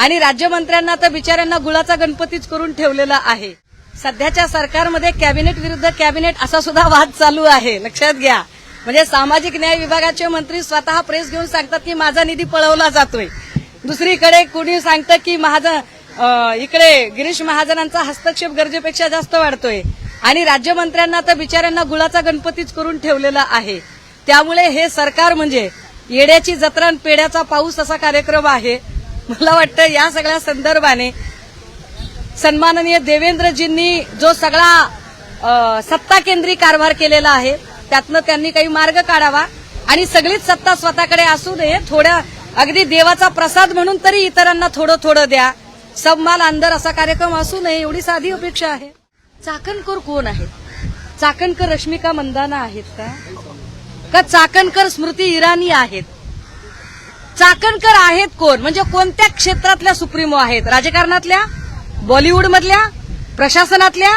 आणि राज्यमंत्र्यांना तर बिचाऱ्यांना गुळाचा गणपतीच करून ठेवलेला आहे. सध्याच्या सरकारमध्ये कॅबिनेट विरुद्ध कॅबिनेट असा सुद्धा वाद चालू आहे. लक्षात घ्या. म्हणजे सामाजिक न्याय विभागाचे मंत्री स्वतः प्रेस घेऊन सांगतात की माझा निधी पळवला जातोय. दुसरीकडे कुणी सांगतं की महाजन इकडे गिरीश महाजनांचा हस्तक्षेप गरजेपेक्षा जास्त वाढतोय. आणि राज्यमंत्र्यांना तर बिचाऱ्यांना गुळाचा गणपतीच करून ठेवलेला आहे. त्यामुळे हे सरकार म्हणजे येड्याची जत्रा पेड्याचा पाऊस असा कार्यक्रम आहे. मला वाटतं या सगळ्या संदर्भाने सन्माननीय देवेंद्रजींनी जो सगळा सत्ता केंद्री कारभार केलेला आहे त्यातनं त्यांनी काही मार्ग काढावा आणि सगळीच सत्ता स्वतःकडे असू नये थोड्या अगदी देवाचा प्रसाद म्हणून तरी इतरांना थोडं थोडं द्या. सबमाल अंदर असा कार्यक्रम असू नये एवढी साधी अपेक्षा आहे. चाकणकर कोण आहेत? चाकणकर रश्मिका मंदाना आहेत का? का चाकणकर स्मृती इराणी आहेत? चाकणकर आहेत कोण? म्हणजे कोणत्या क्षेत्रातल्या सुप्रीमो आहेत? राजकारणातल्या? बॉलिवूडमधल्या? प्रशासनातल्या?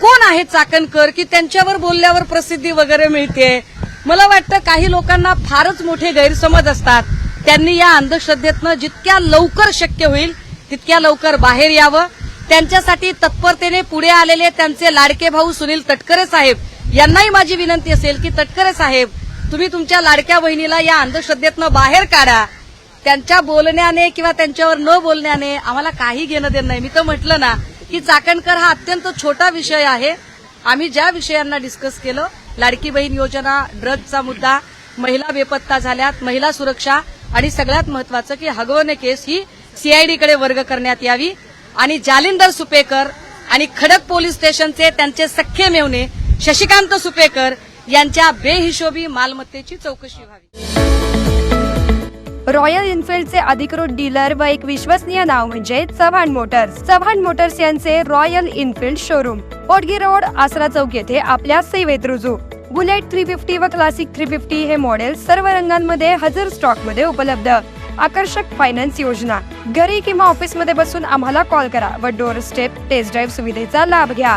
कोण आहेत चाकणकर की त्यांच्यावर बोलल्यावर प्रसिद्धी वगैरे मिळते? मला वाटतं काही लोकांना फारच मोठे गैरसमज असतात. त्यांनी या अंधश्रद्धेतनं जितक्या लवकर शक्य होईल तितक्या लवकर बाहेर यावं. त्यांच्यासाठी तत्परतेने पुढे आलेले त्यांचे लाडके भाऊ सुनील तटकरे साहेब. यांनाही माझी विनंती असेल की तटकरे साहेब तुम्ही तुमच्या लाडक्या बहिणीला या अंधश्रद्धेतनं बाहेर काढा. त्यांच्या बोलण्याने किंवा त्यांच्यावर न बोलण्याने आम्हाला काही घेणं देणं नाही. मी तर म्हटलं ना की चाकणकर हा अत्यंत छोटा विषय आहे. आम्ही ज्या विषयांना डिस्कस केलं लाडकी बहीण योजना ड्रग्जचा मुद्दा महिला बेपत्ता झाल्यात महिला सुरक्षा आणि सगळ्यात महत्वाचं की हगवणे केस ही सीआयडीकडे वर्ग करण्यात यावी. आणि जालिंदर सुपेकर आणि खडक पोलीस स्टेशनचे त्यांचे सख्खे मेवणे शशिकांत सुपेकर यांच्या बेहिशोबी मालमत्तेची चौकशी व्हावी. रॉयल इन्फिल्डचे अधिकृत डीलर व एक विश्वसनीय नाव म्हणजे चव्हाण मोटर्स. चव्हाण मोटर्स यांचे Royal Enfield showroom. Odgi road Asara चौक येथे आपल्या सेवेत रुजू. बुलेट थ्री फिफ्टी व क्लासिक थ्री फिफ्टी हे मॉडेल सर्व रंगांमध्ये हजर स्टॉकमध्ये उपलब्ध. आकर्षक फायनान्स योजना. घरी किंवा ऑफिसमध्ये बसून आम्हाला कॉल करा व डोर स्टेप टेस्ट ड्राईव्ह सुविधेचा लाभ घ्या.